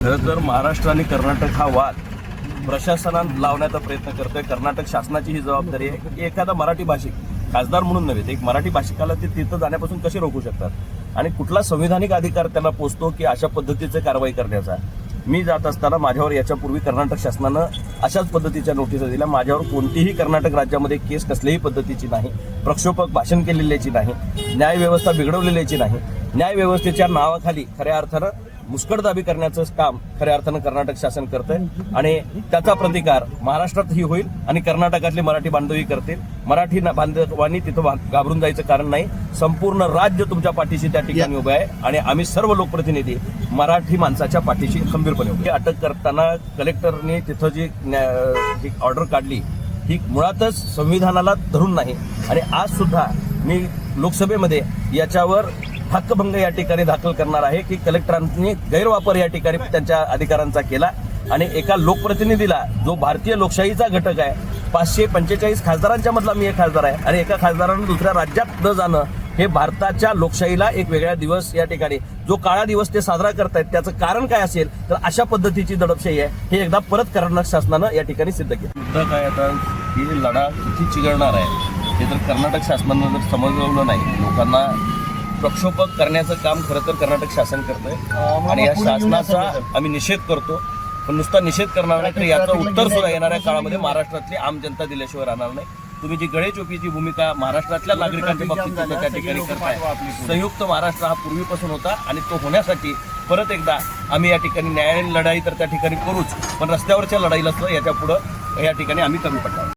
खरं तर महाराष्ट्र आणि कर्नाटक हा वाद प्रशासनात लावण्याचा प्रयत्न करतोय. कर्नाटक शासनाची ही जबाबदारी आहे. की एखादा मराठी भाषिक खासदार म्हणून नव्हे तर एक मराठी भाषिकाला ते तिथं जाण्यापासून कसे रोखू शकतात? आणि कुठला संविधानिक अधिकार त्याला पोचतो की अशा पद्धतीचं कारवाई करण्याचा? मी जात असताना माझ्यावर याच्यापूर्वी कर्नाटक शासनानं अशाच पद्धतीच्या नोटिसा दिल्या. माझ्यावर कोणतीही कर्नाटक राज्यामध्ये केस कसल्याही पद्धतीची नाही प्रक्षोभक भाषण केलेल्याची नाही न्यायव्यवस्था बिघडवलेल्याची नाही. न्यायव्यवस्थेच्या नावाखाली खऱ्या अर्थानं मुस्कटदाबी करण्याचं काम खऱ्या अर्थानं कर्नाटक शासन करतंय. आणि त्याचा प्रतिकार महाराष्ट्रातही होईल आणि कर्नाटकातले मराठी बांधवही करतील. मराठी ना- बांधवांनी तिथं घाबरून जायचं कारण नाही. संपूर्ण राज्य तुमच्या पाठीशी त्या ठिकाणी उभं आहे. आणि आम्ही सर्व लोकप्रतिनिधी मराठी माणसाच्या पाठीशी खंबीरपणे उभे. आहे. अटक करताना कलेक्टरने तिथं जी ऑर्डर काढली ही मुळातच संविधानाला धरून नाही. आणि आज सुद्धा मी लोकसभेमध्ये याच्यावर हक्कभंग या ठिकाणी दाखल करणार आहे की कलेक्टरांनी गैरवापर या ठिकाणी त्यांच्या अधिकारांचा केला आणि एका लोकप्रतिनिधीला जो भारतीय लोकशाहीचा घटक आहे पाचशे पंचेचाळीस खासदारांच्या मधला मी एक खासदार आहे आणि एका खासदारानं दुसऱ्या राज्यात न जाणं हे भारताच्या लोकशाहीला एक वेगळा दिवस या ठिकाणी जो काळा दिवस ते साजरा करतायत त्याचं कारण काय असेल तर अशा पद्धतीची दडपशाही आहे हे एकदा परत कर्नाटक शासनानं या ठिकाणी सिद्ध केलं. मुद्दा काय आता ही लढा किती चिघळणार आहे हे तर कर्नाटक शासनानं जर समजवलं नाही लोकांना प्रक्षोभक करण्याचं काम खरं तर कर्नाटक शासन करतंय. आणि या शासनाचा आम्ही निषेध करतो. पण नुसता निषेध करणार नाही तर याचं उत्तर सुद्धा येणाऱ्या काळामध्ये महाराष्ट्रातली आम जनता दिल्याशिवाय राहणार नाही. तुम्ही जी गळेचोपीची भूमिका महाराष्ट्रातल्या नागरिकांच्या बाबतीत त्या ठिकाणी करताय. संयुक्त महाराष्ट्र हा पूर्वीपासून होता आणि तो होण्यासाठी परत एकदा आम्ही या ठिकाणी न्यायालयीन लढाई तर त्या ठिकाणी करूच पण रस्त्यावरच्या लढाईला सुद्धा याच्या पुढं या ठिकाणी आम्ही कमी पडणार.